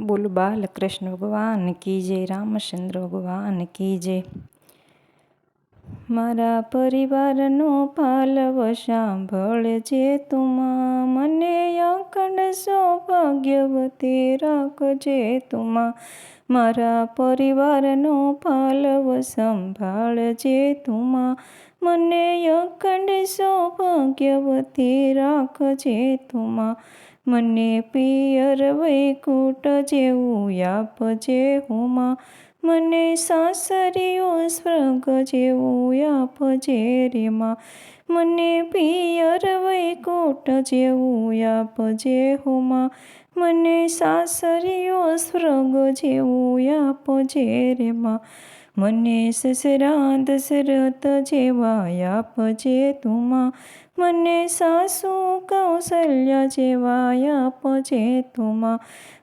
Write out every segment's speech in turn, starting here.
બોલ, બાલકૃષ્ણ ભગવાન કી જય, રામચંદ્ર ભગવાન કી જય. મારા પરિવારનો પાલવ સાંભળજે તુમા મને અખંડ સૌભાગ્યવતી રાખજે તુમા મારા પરિવારનો પાલવ સંભાળજે તુમા મને અખંડ સૌભાગ્યવતી રાખજે તુમા મને પિયર વૈકુટ જેવું આપજે હુમા. મને સાસરીઓ સ્વર્ગ જેવું આપજે રેમાં. મને પિયર વૈકુટ જેવું આપજે હુમા. મને સાસરીઓ સ્વર્ગ જેવું આપજે રેમાં. મને સસરા દશરથ જેવા આપજે તુમા. મને સાસુ કૌશલ્ય જેવા આપજે તુમા.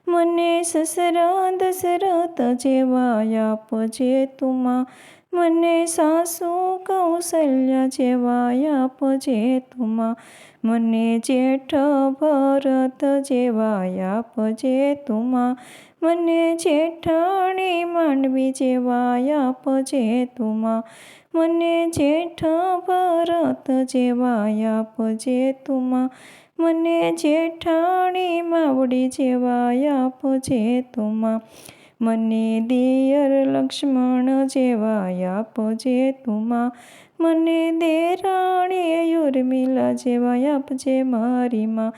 મને સસરા દશરથ જેવા આપજે તુમા. મને સાસુ કૌશલ્ય જેવા આપજે તુમા. મને જેઠ ભરત જેવા આપજે તુમા. મને જેઠાણી માંડવી જેવા આપજે તુમા. મને જેઠ ભરત જેવા આપજે તુમા. મને જેઠાણી માવડી જેવા આપજે તુમાં. મને દિયર લક્ષ્મણ જેવા આપજે તુમા. મને દેરાણી યુર્મિલા જેવા આપજે મારી માં.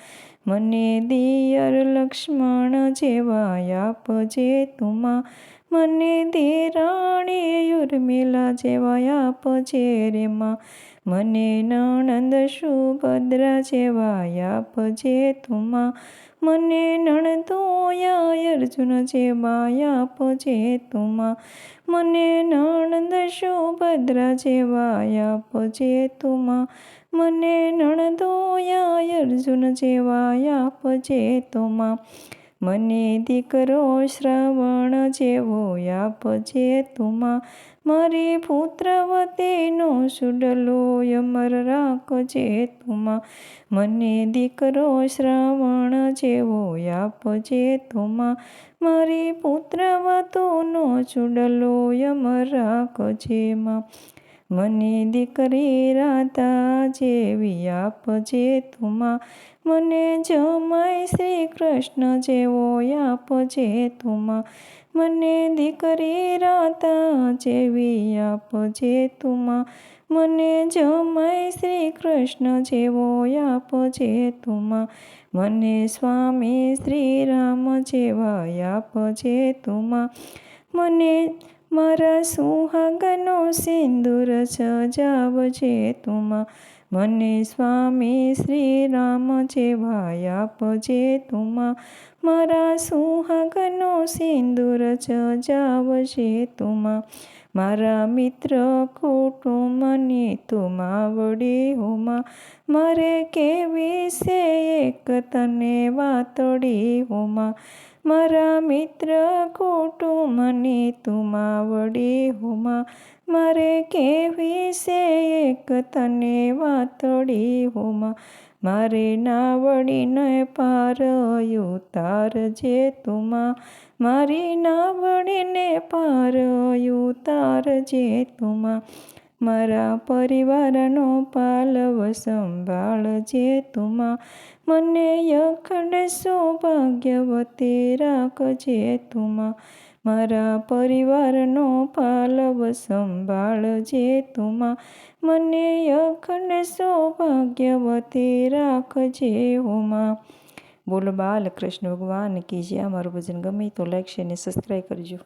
મને દિયર લક્ષ્મણ જેવા આપજે તુમા મને દેરાણે યુર્મિલા જેવા આપજે રે માં. મને નણંદ સુભદ્રા જેવા આપજે તુમા મને નણદોયા અર્જુન જેવા આપજે તુમા મને નણંદ સુભદ્રા જેવા આપજે તુમા, મને નણદોયા અર્જુન જેવા આપજે તુમા. મને દીકરો શ્રવણ જેવો આપજે તુમા. મારી પુત્રવતીનો સુડલો અમર રાખજે તુમા. મને દીકરો શ્રવણ જેવો આપજે તુમા. મારી પુત્રવતોનો ચૂડલો અમર રાખજે માં. મને દીકરી રાધા જેવી આપજે તુમા. મને જમાય શ્રી કૃષ્ણ જેવો આપજે તુમા. મને દીકરી રાધા જેવી આપજે તુમા. મને જમાય શ્રી કૃષ્ણ જેવો આપજે તુમા. મને સ્વામી શ્રી રામ જેવા આપજે તુમા. મને મારા સુહાગનો સિંદૂર સજાવજે તુમા. મને સ્વામી શ્રી રામ જેવા આપજે તુમા. મારા સુહાગનો સિંદૂર સજાવજે તુમા. મારા મિત્ર કુટુંબને તું વડી હોમાં. મારે કેવી છે એક તને વાતડી હોમાં. મારા મિત્ર કુટુંબને તું વડી હોમા. મારે કેવી છે એક તને વાતડી હોમાં? મારે નાવડીને પાર ઉતારજે તુમાં? મારી નાવડીને પાર ઉતારજે તુમાં? મારા પરિવારનો પાલવ સંભાળજે તુમાં? મને અખંડ સૌભાગ્યવતી રાખજે તુમા? મારા પરિવારનો પાલવ સંભાળજે તુમા. મને અખંડ સૌભાગ્યવતી રાખજે હોમા બોલો બાલકૃષ્ણ ભગવાન કીજે અમારું ભજન ગમે તો લાઈક શેર ને સબસ્ક્રાઈબ કરજો.